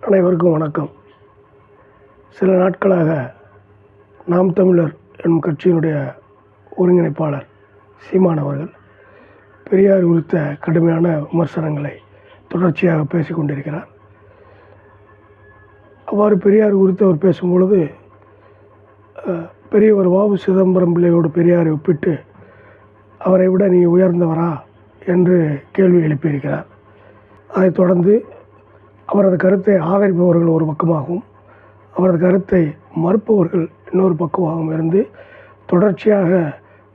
அனைவருக்கும் வணக்கம். சில நாட்களாக நாம் தமிழர் என்னும் கட்சியினுடைய ஒருங்கிணைப்பாளர் சீமான் அவர்கள் பெரியார் குறித்த கடுமையான விமர்சனங்களை தொடர்ச்சியாக பேசிக்கொண்டிருக்கிறார் அவ்வாறு பெரியார் குறித்து அவர் பேசும்பொழுது பெரியவர் வாவு சிதம்பரம் பிள்ளையோடு பெரியாரை ஒப்பிட்டு அவரை விட நீ உயர்ந்தவரா? என்று கேள்வி எழுப்பியிருக்கிறார். அதைத் தொடர்ந்து அவரது கருத்தை ஆதரிப்பவர்கள் ஒரு பக்கமாகவும் அவரது கருத்தை மறுப்பவர்கள் இன்னொரு பக்கமாகவும் இருந்து தொடர்ச்சியாக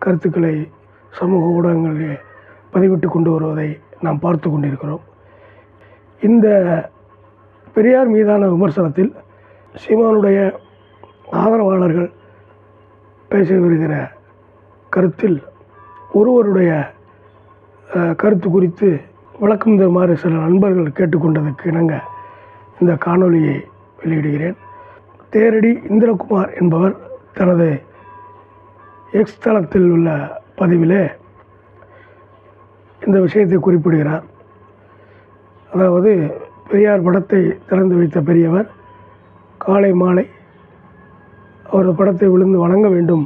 கருத்துக்களை சமூக ஊடகங்களிலே பதிவிட்டு கொண்டு வருவதை நாம் பார்த்து கொண்டிருக்கிறோம். இந்த பெரியார் மீதான விமர்சனத்தில் சீமானுடைய ஆதரவாளர்கள் பேசி வருகிற கருத்தில் ஒருவருடைய கருத்து குறித்து விளக்கம் தருமாறு சில நண்பர்கள் கேட்டுக்கொண்டதுக்கு இணங்க இந்த காணொளியை வெளியிடுகிறேன். தேரடி இந்திரகுமார் என்பவர் தனது எக்ஸ் தளத்தில் உள்ள பதிவிலே இந்த விஷயத்தை குறிப்பிடுகிறார். அதாவது பெரியார் படத்தை திறந்து வைத்த பெரியவர் காலை மாலை அவரது படத்தை விழுந்து வணங்க வேண்டும்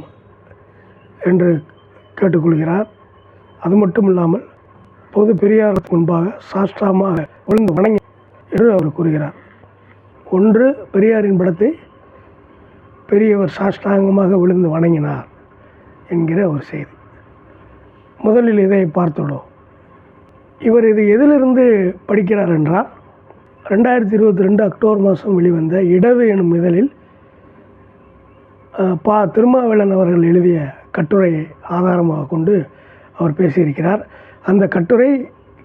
என்று கேட்டுக்கொள்கிறார். அது மட்டும் இல்லாமல் பொது பெரியாருக்கு முன்பாக சாஷ்டாமாக விழுந்து வணங்கி என்று அவர் கூறுகிறார். ஒன்று பெரியாரின் படத்தை பெரியவர் சாஷ்டாங்கமாக விழுந்து வணங்கினார் என்கிற ஒரு செய்தி. முதலில் இதை பார்த்துள்ளோம் இவர் இது எதிலிருந்து படிக்கிறார் என்றால் ரெண்டாயிரத்தி இருபத்தி ரெண்டு அக்டோபர் மாதம் வெளிவந்த இடது எனும் இதழில் பா. திருமாவேலன் அவர்கள் எழுதிய கட்டுரையை ஆதாரமாக கொண்டு அவர் பேசியிருக்கிறார். அந்த கட்டுரை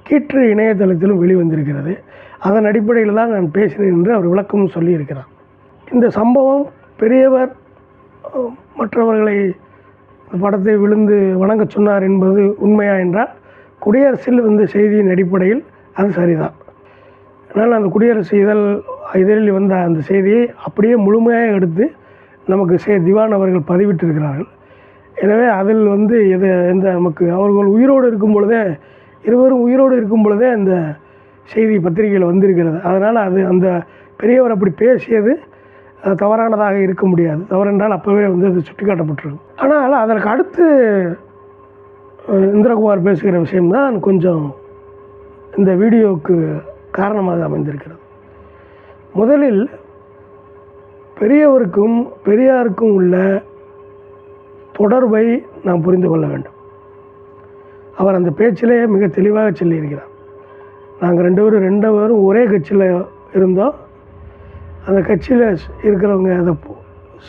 கீற்று இணையதளத்திலும் வெளிவந்திருக்கிறது. அதன் அடிப்படையில் தான் நான் பேசினேன் என்று அவர் விளக்கம் சொல்லியிருக்கிறார். இந்த சம்பவம் பெரியவர் மற்றவர்களை படத்தை விழுந்து வணங்கச் சொன்னார் என்பது உண்மையா என்றால் குடியரசில் வந்த செய்தியின் அடிப்படையில் அது சரிதான். அதனால் அந்த குடியரசு இதழ் இதழில் வந்த அந்த செய்தியை அப்படியே முழுமையாக எடுத்து நமக்கு சே திவான் அவர்கள் பதிவிட்டிருக்கிறார்கள். எனவே அதில் வந்து எது எந்த நமக்கு அவர்கள் உயிரோடு இருக்கும் பொழுதே இருவரும் உயிரோடு இருக்கும் பொழுதே அந்த செய்தி பத்திரிகையில் வந்திருக்கிறது. அதனால் அது அந்த பெரியவர் அப்படி பேசியது அது தவறானதாக இருக்க முடியாது. தவறென்றால் அப்போவே வந்து அது சுட்டிக்காட்டப்பட்டிருக்கும். ஆனால் அதற்கு அடுத்து இந்திரகுமார் பேசுகிற விஷயம்தான் கொஞ்சம் இந்த வீடியோவுக்கு காரணமாக அமைந்திருக்கிறது. முதலில் பெரியவருக்கும் பெரியாருக்கும் உள்ள தொடர்பை நாம் புரிந்து கொள்ள வேண்டும். அவர் அந்த பேச்சிலே மிக தெளிவாக சொல்லியிருக்கிறார். நாங்கள் ரெண்டு பேரும் ரெண்டு பேரும் ஒரே கட்சியில் இருந்தோம். அந்த கட்சியில் இருக்கிறவங்க அதை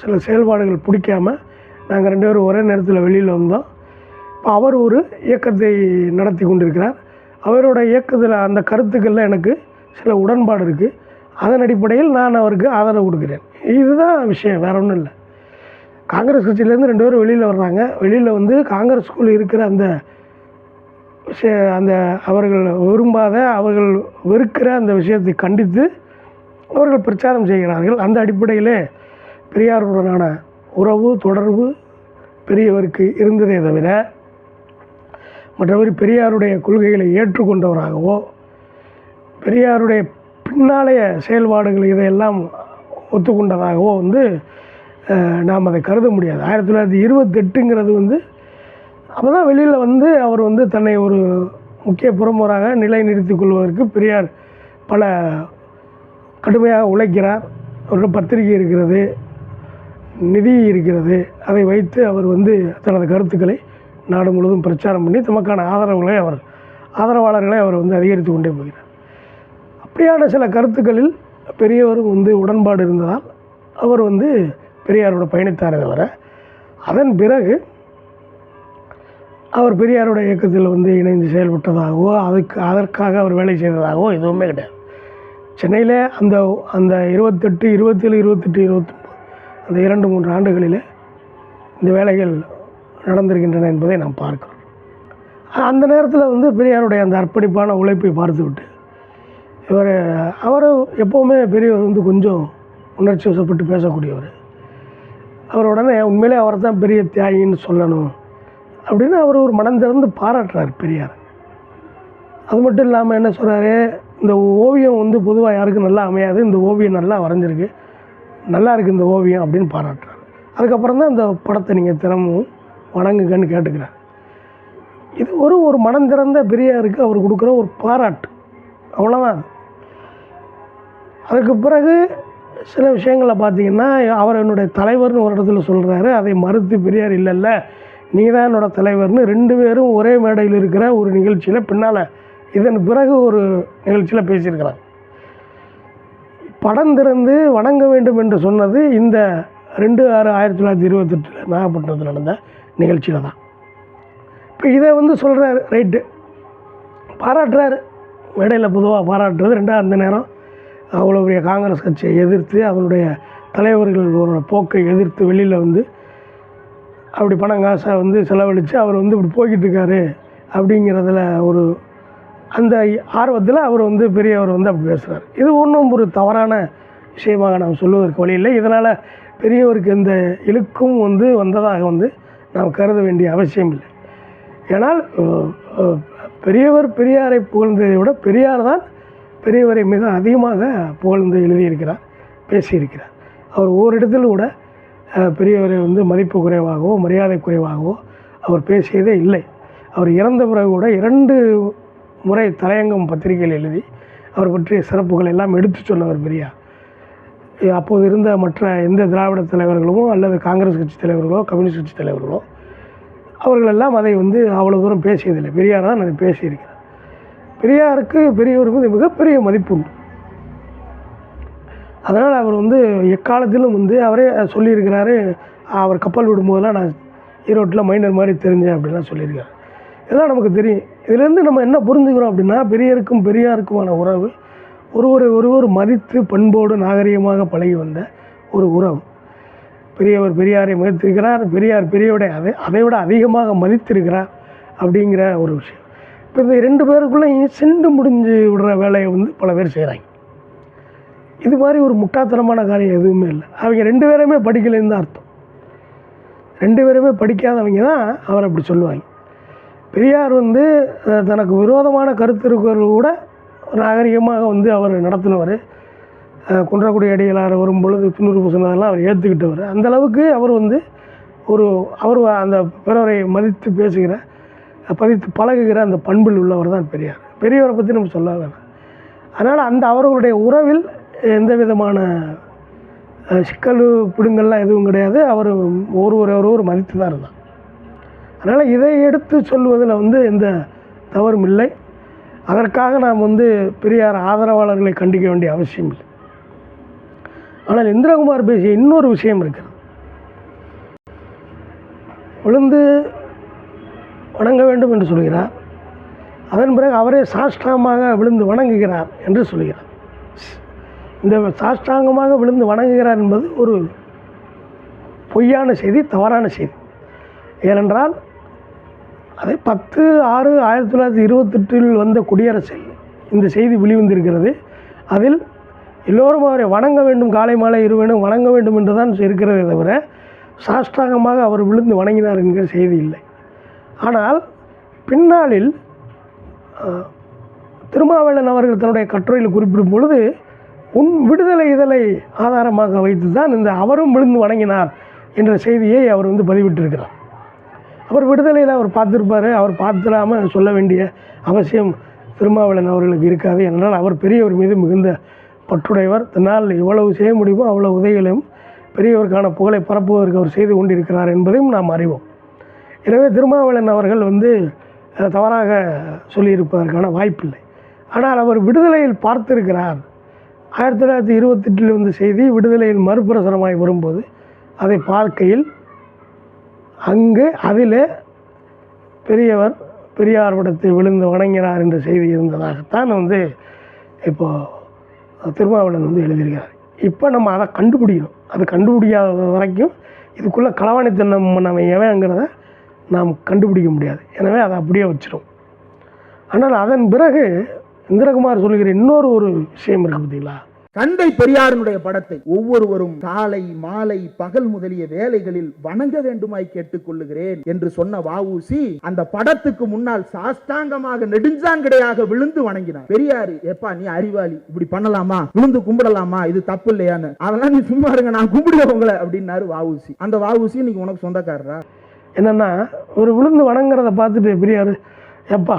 சில செயல்பாடுகள் பிடிக்காம நாங்கள் ரெண்டு பேரும் ஒரே நேரத்தில் வெளியில் வந்தோம். இப்போ அவர் ஒரு இயக்கத்தை நடத்தி கொண்டிருக்கிறார். அவரோட இயக்கத்தில் அந்த கருத்துக்களில் எனக்கு சில உடன்பாடு இருக்குது அதன் அடிப்படையில் நான் அவருக்கு ஆதரவு கொடுக்குறேன். இதுதான் விஷயம் வேற ஒன்றும் இல்லை. காங்கிரஸ் கட்சியிலேருந்து ரெண்டு பேரும் வெளியில் வர்றாங்க. வெளியில் வந்து காங்கிரஸுக்குள் இருக்கிற அந்த விஷய அந்த அவர்கள் விரும்பாத அவர்கள் வெறுக்கிற அந்த விஷயத்தை கண்டித்து அவர்கள் பிரச்சாரம் செய்கிறார்கள். அந்த அடிப்படையிலே பெரியாருடனான உறவு தொடர்பு பெரியவருக்கு இருந்ததே தவிர மற்றபடி பெரியாருடைய கொள்கைகளை ஏற்றுக்கொண்டவராகவோ பெரியாருடைய பின்னாலேய செயல்பாடுகள் இதையெல்லாம் ஒத்துக்கொண்டதாகவோ வந்து நாம் அதை கருத முடியாது. ஆயிரத்தி தொள்ளாயிரத்தி இருபத்தெட்டுங்கிறது வந்து அப்போ தான் வெளியில் வந்து அவர் வந்து தன்னை ஒரு முக்கிய புறமுறாக நிலைநிறுத்திக் கொள்வதற்கு பெரியார் பல கடுமையாக உழைக்கிறார். அவருக்கு பத்திரிகை இருக்கிறது நிதி இருக்கிறது. அதை வைத்து அவர் வந்து தனது கருத்துக்களை நாடு முழுவதும் பிரச்சாரம் பண்ணி தமக்கான ஆதரவுகளை அவர் ஆதரவாளர்களை அவர் வந்து அதிகரித்து கொண்டே போகிறார். அப்படியான சில கருத்துக்களில் பெரியவரும் வந்து உடன்பாடு இருந்ததால் அவர் வந்து பெரியாரோட பயணித்தாரே தவிர அதன் பிறகு அவர் பெரியாரோட இயக்கத்தில் வந்து இணைந்து செயல்பட்டதாகவோ அதுக்கு அதற்காக அவர் வேலை செய்ததாகவோ எதுவுமே கிடையாது. சென்னையில் அந்த அந்த இருபத்தெட்டு இருபத்தேழு இருபத்தெட்டு இருபத்தொம்பது அந்த இரண்டு மூன்று ஆண்டுகளில் இந்த வேலைகள் நடந்திருக்கின்றன என்பதை நாம் பார்க்கிறோம். அந்த நேரத்தில் வந்து பெரியாருடைய அந்த அர்ப்பணிப்பான உழைப்பை பார்த்துவிட்டு இவர் அவர் எப்போவுமே பெரியவர் வந்து கொஞ்சம் உணர்ச்சி வசப்பட்டு பேசக்கூடியவர். அவர் உடனே உண்மையிலே அவரை தான் பெரிய தியாகின்னு சொல்லணும். அப்படின்னு அவர் ஒரு மனம் திறந்து பாராட்டுறார் பெரியார். அது மட்டும் இல்லாமல் என்ன சொல்கிறாரு இந்த ஓவியம் வந்து பொதுவாக யாருக்கும் நல்லா அமையாது. இந்த ஓவியம் நல்லா வரைஞ்சிருக்கு. நல்லா இருக்குது இந்த ஓவியம் அப்படின்னு பாராட்டுறாரு. அதுக்கப்புறம் தான் இந்த படத்தை நீங்கள் தினமும் வணங்குங்கன்னு கேட்டுக்கிறார். இது ஒரு ஒரு மனம் திறந்த பெரியாருக்கு அவர் கொடுக்குற ஒரு பாராட்டு. அவ்வளோதான் அதுக்கு பிறகு சில விஷயங்களில் பார்த்தீங்கன்னா அவர் என்னுடைய தலைவர்னு ஒரு இடத்துல சொல்கிறாரு அதை மறுத்து பெரியார் இல்லைல்ல நீ தான் என்னோட தலைவர்னு ரெண்டு பேரும் ஒரே மேடையில் இருக்கிற ஒரு நிகழ்ச்சியில் பின்னால். இதன் பிறகு ஒரு நிகழ்ச்சியில் பேசியிருக்கிறாங்க படம் திறந்து வணங்க வேண்டும் என்று சொன்னது இந்த ரெண்டு ஆறு ஆயிரத்தி தொள்ளாயிரத்தி இருபத்தெட்டில் நாகப்பட்டினத்தில் நடந்த நிகழ்ச்சியில் தான். இப்போ இதை வந்து சொல்கிறாரு ரைட்டு. பாராட்டுறாரு. மேடையில் பொதுவாக பாராட்டுறது ரெண்டாவது அந்த நேரம். அவ்வளோ பெரிய காங்கிரஸ் கட்சியை எதிர்த்து அவருடைய தலைவர்களோட போக்கை எதிர்த்து வெளியில் வந்து அப்படி பணம் காசை வந்து செலவழித்து அவர் வந்து இப்படி போய்கிட்டு இருக்காரு அப்படிங்கிறதுல ஒரு அந்த ஆர்வத்தில் அவர் வந்து பெரியவர் வந்து அப்படி பேசுகிறார் இது ஒன்றும் ஒரு தவறான விஷயமாக நாம் சொல்லுவதற்கு வழி இல்லை. இதனால் பெரியவருக்கு எந்த இழுக்கும் வந்து வந்ததாக வந்து நாம் கருத வேண்டிய அவசியம் இல்லை. ஏனால் பெரியவர் பெரியாரை புகழ்ந்ததை விட பெரியார் தான் பெரியவரை மிக அதிகமாக புகழ்ந்து எழுதியிருக்கிறார் பேசியிருக்கிறார். அவர் ஓரிடத்தில் கூட பெரியவரை வந்து மதிப்பு குறைவாகவோ மரியாதை குறைவாகவோ அவர் பேசியதே இல்லை. அவர் இறந்த பிறகு கூட இரண்டு முறை தலையங்கம் பத்திரிகையில் எழுதி அவர் பற்றிய சிறப்புகள் எல்லாம் எடுத்து சொன்னவர் பெரியார். அப்போது இருந்த மற்ற எந்த திராவிட தலைவர்களுமோ அல்லது காங்கிரஸ் கட்சி தலைவர்களோ கம்யூனிஸ்ட் கட்சி தலைவர்களோ அவர்களெல்லாம் அதை வந்து அவ்வளோ தூரம் பேசியதில்லை. பெரியார் தான் அதை பேசியிருக்கிறார். பெரியாருக்கு பெரியவர் மீது மிகப்பெரிய மதிப்பு உண்டு அதனால் அவர் வந்து எக்காலத்திலும் வந்து அவரே சொல்லியிருக்கிறாரு அவர் கப்பல் விடும்போதெல்லாம் நான் ஈரோட்டில் மைனர் மாதிரி தெரிஞ்சேன் அப்படின்லாம் சொல்லியிருக்காரு. இதெல்லாம் நமக்கு தெரியும். இதுலேருந்து நம்ம என்ன புரிஞ்சுக்கிறோம் அப்படின்னா பெரியருக்கும் பெரியாருக்குமான உறவு ஒருவரை ஒருவர் மதித்து பண்போடு நாகரிகமாக பழகி வந்த ஒரு உறவு. பெரியவர் பெரியாரை மதித்திருக்கிறார் பெரியார் பெரியவரை அதை அதை விட அதிகமாக மதித்திருக்கிறார் அப்படிங்கிற ஒரு விஷயம். இப்போ இந்த ரெண்டு பேருக்குள்ளேயும் செண்டு முடிஞ்சு விடுற வேலையை வந்து பல பேர் செய்கிறாங்க இது மாதிரி ஒரு முட்டாத்தனமான காரியம் எதுவுமே இல்லை. அவங்க ரெண்டு பேருமே படிக்கலைன்னு தான் அர்த்தம். ரெண்டு பேருமே படிக்காதவங்க தான் அவர் அப்படி சொல்லுவாங்க. பெரியார் வந்து தனக்கு விரோதமான கருத்து இருக்கிறவர்கள் கூட நாகரிகமாக வந்து அவர் நடத்தினவர். குன்றக்குடி அடிகளார் வரும் பொழுது துண்ணூறு பூசினதெல்லாம் அவர் ஏற்றுக்கிட்டவர் அந்தளவுக்கு அவர் வந்து ஒரு அவர் அந்த பிறரை மதித்து பேசுகிற பதித்து பழகுகிற அந்த பண்பில் உள்ளவர் தான் பெரியார். பெரியவரை பற்றி நம்ம சொல்ல வேணாம். அதனால் அந்த அவர்களுடைய உறவில் எந்த விதமான சிக்கலு சிக்கல் எதுவும் கிடையாது. அவர் ஒருவர் ஒருவர் மதித்து தான் இருந்தார். அதனால் இதை எடுத்து சொல்வதில் வந்து எந்த தவறும் இல்லை. அதற்காக நாம் வந்து பெரியார் ஆதரவாளர்களை கண்டிக்க வேண்டிய அவசியம் இல்லை. ஆனால் இந்திரகுமார் பேசிய இன்னொரு விஷயம் இருக்கிறது. விழுந்து வணங்க வேண்டும் என்று சொல்கிறார். அதன் பிறகு அவரே சாஷ்டாங்கமாக விழுந்து வணங்குகிறார் என்று சொல்கிறார். இந்த சாஷ்டாங்கமாக விழுந்து வணங்குகிறார் என்பது ஒரு பொய்யான செய்தி தவறான செய்தி. ஏனென்றால் அதை பத்து ஆறு ஆயிரத்தி தொள்ளாயிரத்தி இருபத்தெட்டில் வந்த குடியரசில் இந்த செய்தி வெளிவந்திருக்கிறது. அதில் எல்லோரும் அவரை வணங்க வேண்டும் காலை மாலை இருவேணும் வணங்க வேண்டும் என்று தான் இருக்கிறதே தவிர சாஷ்டாங்கமாக அவர் விழுந்து வணங்கினார் என்கிற செய்தி இல்லை. ஆனால் பின்னாளில் அஹ், அவர்கள் தன்னுடைய கட்டுரையில் குறிப்பிடும் பொழுது உன் விடுதலை இதழை ஆதாரமாக வைத்து தான் இந்த அவரும் விழுந்து வணங்கினார் என்ற செய்தியை அவர் வந்து பதிவிட்டிருக்கிறார். அவர் விடுதலையில் அவர் பார்த்துருப்பார். அவர் பார்த்துடாமல் சொல்ல வேண்டிய அவசியம் திருமாவளவன் அவர்களுக்கு இருக்காது. என்றால் அவர் பெரியவர் மீது மிகுந்த பற்றுடையவர். தன்னால் எவ்வளவு செய்ய முடியுமோ அவ்வளவு உதவிகளையும் பெரியவருக்கான புகழை பரப்புவதற்கு அவர் செய்து கொண்டிருக்கிறார் என்பதையும் நாம் அறிவோம். எனவே திருமாவளவன் அவர்கள் வந்து தவறாக சொல்லியிருப்பதற்கான வாய்ப்பில்லை. ஆனால் அவர் விடுதலையில் பார்த்திருக்கிறார். ஆயிரத்தி தொள்ளாயிரத்தி இருபத்தெட்டில் வந்த செய்தி விடுதலையில் மறுபிரசனமாய் வரும்போது அதை பார்க்கையில் அங்கு அதில் பெரியவர் பெரியார் படத்தை விழுந்து வணங்கினார் என்ற செய்தி இருந்ததாகத்தான் வந்து இப்போது திருமாவளவன் வந்து எழுதியிருக்கிறார். இப்போ நம்ம அதை கண்டுபிடிக்கணும். அது கண்டுபிடிக்காத வரைக்கும் இதுக்குள்ளே களவாணித்தனம் நம்ம எவங்கிறத நாம் கண்டுபிடிக்க முடியாது. எனவே அதை அப்படியே வச்சிரும். ஆனால் அதன் பிறகு இந்திரகுமார் சொல்லுகிற இன்னொரு ஒரு விஷயம் இருக்கு பார்த்தீங்களா? தந்தை பெரியாரினுடைய படத்தை ஒவ்வொருவரும் காலை மாலை பகல் முதலிய வேலைகளில் வணங்க வேண்டுமாய் கேட்டுக்கொள்ளுகிறேன் என்று சொன்ன வஉசி அந்த படத்துக்கு முன்னால் சாஷ்டாங்கமாக நெடுஞ்சாங்கடையாக விழுந்து வணங்கினார். பெரியாரு எப்பா நீ அறிவாளி. இப்படி பண்ணலாமா? விழுந்து கும்பிடலாமா? இது தப்பு இல்லையான்னு. அதெல்லாம் நீ சும்மா இருங்க நான் கும்பிடுவேன் உங்களை அப்படின்னாரு வஉசி. அந்த வஉசி இன்னைக்கு உனக்கு சொந்தக்காரரா? என்னென்னா ஒரு விழுந்து வணங்குறத பார்த்துட்டு பெரியார் எப்பா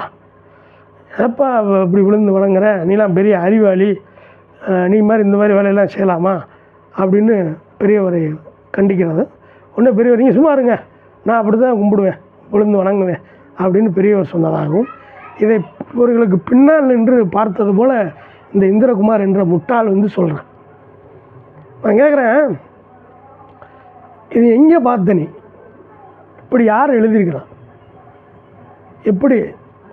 எப்பா இப்படி விழுந்து வணங்குற? நீலாம் பெரிய அறிவாளி. நீ மாதிரி இந்த மாதிரி வேலையெல்லாம் செய்யலாமா? அப்படின்னு பெரியவரை கண்டிக்கிறது. ஒன்று பெரியவர் நீங்கள் சும்மா இருங்க. நான் அப்படி தான் கும்பிடுவேன். விழுந்து வணங்குவேன். அப்படின்னு பெரியவர் சொன்னதாகவும் இதை இவர்களுக்கு பின்னால் நின்று பார்த்தது போல் இந்த இந்திரகுமார் என்ற முட்டாள் வந்து சொல்கிறேன் நான் கேட்குறேன் இது எங்கே பார்த்த நீ இப்படி யார் எழுதியிருக்கிறான் எப்படி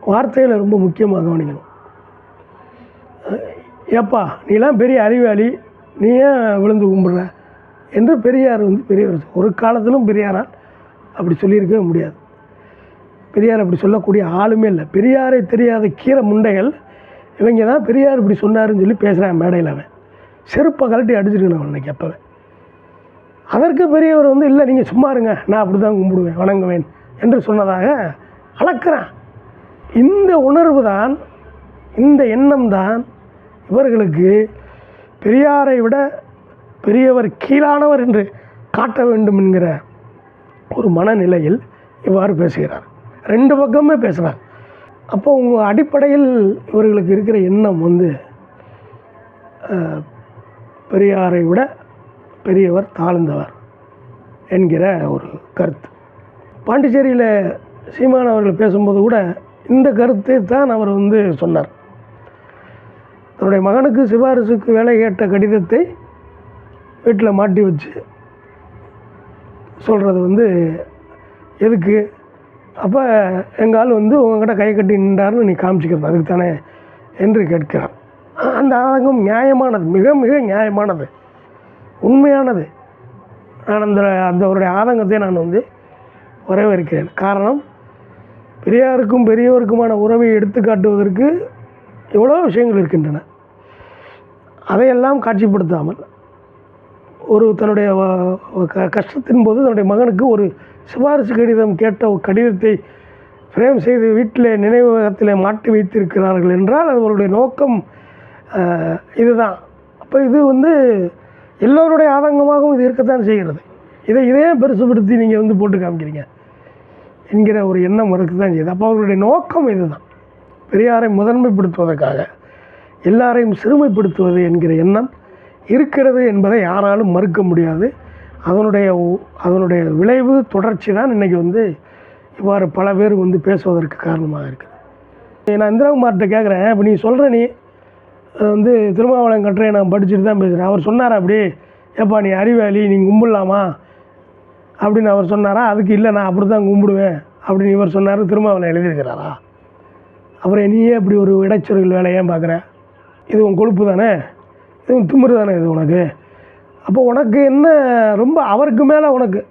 வார்த்தையில் ரொம்ப முக்கியமாக கவனிக்கணும். ஏப்பா நீலாம் பெரிய அறிவாளி நீ ஏன் விழுந்து கும்பிட்ற? என்று பெரியார் வந்து பெரியவர் ஒரு காலத்திலும் பெரியாரால் அப்படி சொல்லியிருக்கவே முடியாது. பெரியார் அப்படி சொல்லக்கூடிய ஆளுமே இல்லை. பெரியாரை தெரியாத கீரை முண்டைகள் இவங்க தான் பெரியார் இப்படி சொன்னாருன்னு சொல்லி பேசுகிறான் மேடையில் அவன். செருப்பை கலட்டி அடிச்சிருக்கணும் அவன் அன்னைக்கு அப்போவே. அதற்கு பெரியவர் வந்து இல்லை நீங்கள் சும்மா இருங்க நான் அப்படி தான் கும்பிடுவேன் வணங்குவேன் என்று சொன்னதாக அளக்கிறான். இந்த உணர்வு தான் இந்த எண்ணம் தான் இவர்களுக்கு பெரியாரை விட பெரியவர் கீழானவர் என்று காட்ட வேண்டும் என்கிற ஒரு மனநிலையில் இவ்வாறு பேசுகிறார். ரெண்டு பக்கமே பேசுகிறார் அப்போ உங்கள் அடிப்படையில் இவர்களுக்கு இருக்கிற எண்ணம் வந்து பெரியாரை விட பெரியவர் தாழ்ந்தவர் என்கிற ஒரு கருத்து. பாண்டிச்சேரியில் சீமான் அவர்கள் பேசும்போது கூட இந்த கருத்தை தான் அவர் வந்து சொன்னார். தன்னுடைய மகனுக்கு சிபாரிசுக்கு வேலை கேட்ட கடிதத்தை வீட்டில் மாட்டி வச்சு சொல்கிறது வந்து எதுக்கு? அப்போ எங்கள் ஆள் வந்து உங்ககிட்ட கை கட்டி நின்றாருன்னு நீ காமிச்சிக்கிறது அதுக்கு தானே என்று கேட்கிறார் அந்த ஆதங்கம் நியாயமானது மிக மிக நியாயமானது. உண்மையானது. நான் அந்த அந்த அவருடைய ஆதங்கத்தை நான் வந்து வரவேற்கிறேன். காரணம் பெரியாருக்கும் பெரியவருக்குமான உறவை எடுத்து காட்டுவதற்கு எவ்வளோ விஷயங்கள் இருக்கின்றன. அதையெல்லாம் காட்சிப்படுத்தாமல் ஒரு தன்னுடைய க- கஷ்டத்தின் போது தன்னுடைய மகனுக்கு ஒரு சிபாரிசு கடிதம் கேட்ட ஒரு கடிதத்தை ஃப்ரேம் செய்து வீட்டில் நினைவகத்தில் மாட்டி வைத்திருக்கிறார்கள் என்றால் அவருடைய நோக்கம். இதுதான். அப்போ இது வந்து எல்லோருடைய ஆதங்கமாகவும் இது இருக்கத்தான் செய்கிறது. இதை இதே பெருசுபடுத்தி நீங்கள் வந்து போட்டு காமிக்கிறீங்க என்கிற ஒரு எண்ணம் வரக்கு தான் செய்யுது. அப்போ அவர்களுடைய நோக்கம் இதுதான். பெரியாரை முதன்மைப்படுத்துவதற்காக எல்லாரையும் சிறுமைப்படுத்துவது என்கிற எண்ணம் இருக்கிறது என்பதை யாராலும் மறுக்க முடியாது. அதனுடைய உ- அதனுடைய விளைவு தொடர்ச்சி தான் இன்றைக்கி வந்து இவ்வாறு பல பேர் வந்து பேசுவதற்கு காரணமாக இருக்குது. நான் இந்திரகுமார்கிட்ட கேட்குறேன் இப்போ நீ சொல்கிற நீ வந்து திருமாவளம் கட்டுரை நான் படிச்சுட்டு தான் பேசுகிறேன் அவர் சொன்னார் அப்படி? ஏப்பா நீ அறிவாளி நீ கும்பிடலாமா? அப்படின்னு அவர் சொன்னாரா? அதுக்கு இல்லை நான் அப்படி தான் கும்பிடுவேன் அப்படின்னு இவர் சொன்னார் திருமாவளம் எழுதியிருக்கிறாரா? அப்புறம் நீயே இப்படி ஒரு இடைச்சொருகள் வேலையை ஏன் பார்க்குற? இது உன் கொழுப்பு தானே? இது உன் திமிரு தானே இது உனக்கு? அப்போ உனக்கு என்ன ரொம்ப அவருக்கு மேலே உனக்கு.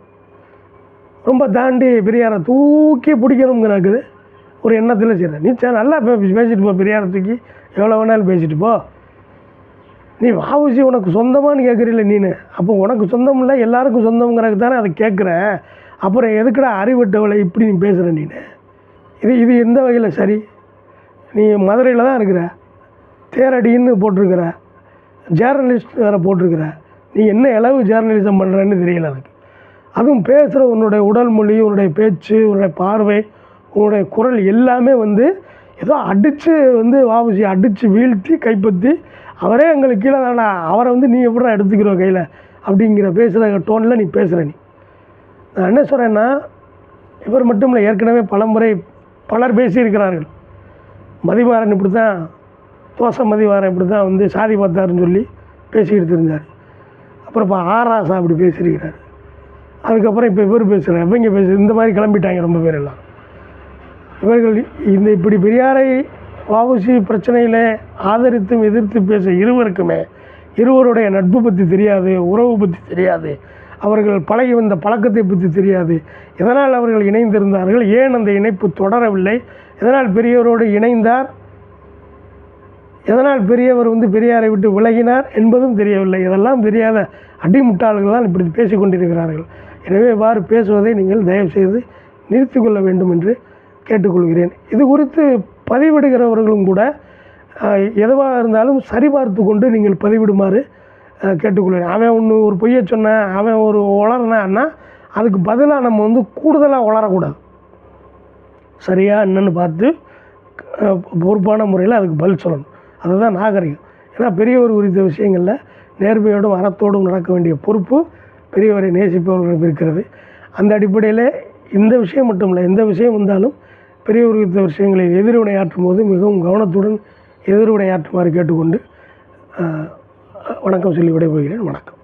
ரொம்ப தாண்டி பெரியாரை தூக்கி பிடிக்கணுங்கிறக்குது ஒரு எண்ணத்தில் செய்கிறேன் நீ சரி நல்லா பே பேசிட்டு போ பெரியாரை தூக்கி. எவ்வளோ வேணாலும் பேசிட்டு போ. நீ வாவுசி உனக்கு சொந்தமானு கேட்குறீல்ல நீனு. அப்போ உனக்கு சொந்தம் இல்லை எல்லாருக்கும் சொந்தங்கிறதுக்கு தானே அதை கேட்குறேன் அப்புறம் எதுக்குடா அறிவிட்டவளை இப்படி நீ பேசுகிற நீனு? இது இது எந்த வகையில் சரி? நீ மதுரையில் தான் இருக்கிற. தேரடின்னு போட்டிருக்கிற. ஜேர்னலிஸ்ட் வேறு போட்டிருக்கிற. நீ என்ன அளவு ஜேர்னலிசம் பண்ணுறேன்னு தெரியல எனக்கு. அதுவும் பேசுகிற உன்னுடைய உடல் மொழி உன்னுடைய பேச்சு உன்னுடைய பார்வை உன்னுடைய குரல் எல்லாமே வந்து ஏதோ அடித்து வந்து வாபசி அடித்து வீழ்த்தி கைப்பற்றி அவரே எங்களுக்கு கீழே தானடா அவரை வந்து நீ எப்படா எடுத்துக்கிறோம் கையில்? அப்படிங்கிற பேசுகிற டோனில் நீ பேசுகிற நீ. நான் என்ன சொல்கிறேன்னா இவர் மட்டும் இல்லை ஏற்கனவே பலமுறை பலர் பேசியிருக்கிறார்கள். மதிவாரன் இப்படி தான் தோசை மதிவாரன் இப்படி தான் வந்து சாதி பார்த்தாருன்னு சொல்லி பேசிக்கிட்டு இருந்தார் அப்புறம் இப்போ ஆராசா அப்படி பேசியிருக்கிறார். அதுக்கப்புறம் இப்போ இவர் பேசுகிறேன் இவங்க பேசு இந்த மாதிரி கிளம்பிட்டாங்க ரொம்ப பேர் எல்லாம். இவர்கள் இந்த இப்படி பெரியாரை வாவுசி பிரச்சனையில் ஆதரித்தும் எதிர்த்து பேச இருவருக்குமே இருவருடைய நட்பு பற்றி தெரியாது உறவு பற்றி தெரியாது அவர்கள் பழகி வந்த பழக்கத்தை பற்றி தெரியாது. எதனால் அவர்கள் இணைந்திருந்தார்கள்? ஏன் அந்த இணைப்பு தொடரவில்லை? எதனால் பெரியவரோடு இணைந்தார்? எதனால் பெரியவர் வந்து பெரியாரை விட்டு விலகினார் என்பதும் தெரியவில்லை. இதெல்லாம் தெரியாத அடிமுட்டாள்கள் தான் இப்படி பேசிக்கொண்டிருக்கிறார்கள் எனவே இவ்வாறு பேசுவதை நீங்கள் தயவுசெய்து நிறுத்திக்கொள்ள நிறுத்தி கொள்ள வேண்டும் என்று கேட்டுக்கொள்கிறேன். இது குறித்து பதிவிடுகிறவர்களும் கூட எதுவாக இருந்தாலும் சரிபார்த்து கொண்டு நீங்கள் பதிவிடுமாறு கேட்டுக்கொள்கிறேன். அவன் ஒன்று ஒரு பொய்யை சொன்னேன் அவன் ஒரு உளறினான்னா அதுக்கு பதிலாக நம்ம வந்து கூடுதலாக உளரக்கூடாது சரியா என்னன்னு பார்த்து பொறுப்பான முறையில் அதுக்கு பதில் சொல்லணும். அதுதான் நாகரிகம் ஏன்னா பெரியவர் குறித்த விஷயங்களில் நேர்மையோடும் அறத்தோடும் நடக்க வேண்டிய பொறுப்பு பெரியவரை நேசிப்பவர்களுக்கு இருக்கிறது. அந்த அடிப்படையில் இந்த விஷயம் மட்டும் இல்லை எந்த விஷயம் வந்தாலும் பெரியவர் குறித்த விஷயங்களை எதிர்வினையாற்றும் போது மிகவும் கவனத்துடன் எதிர்வினையாற்றுமாறு கேட்டுக்கொண்டு வணக்கம் சொல்லி விடைபெறுகிறேன். வணக்கம்.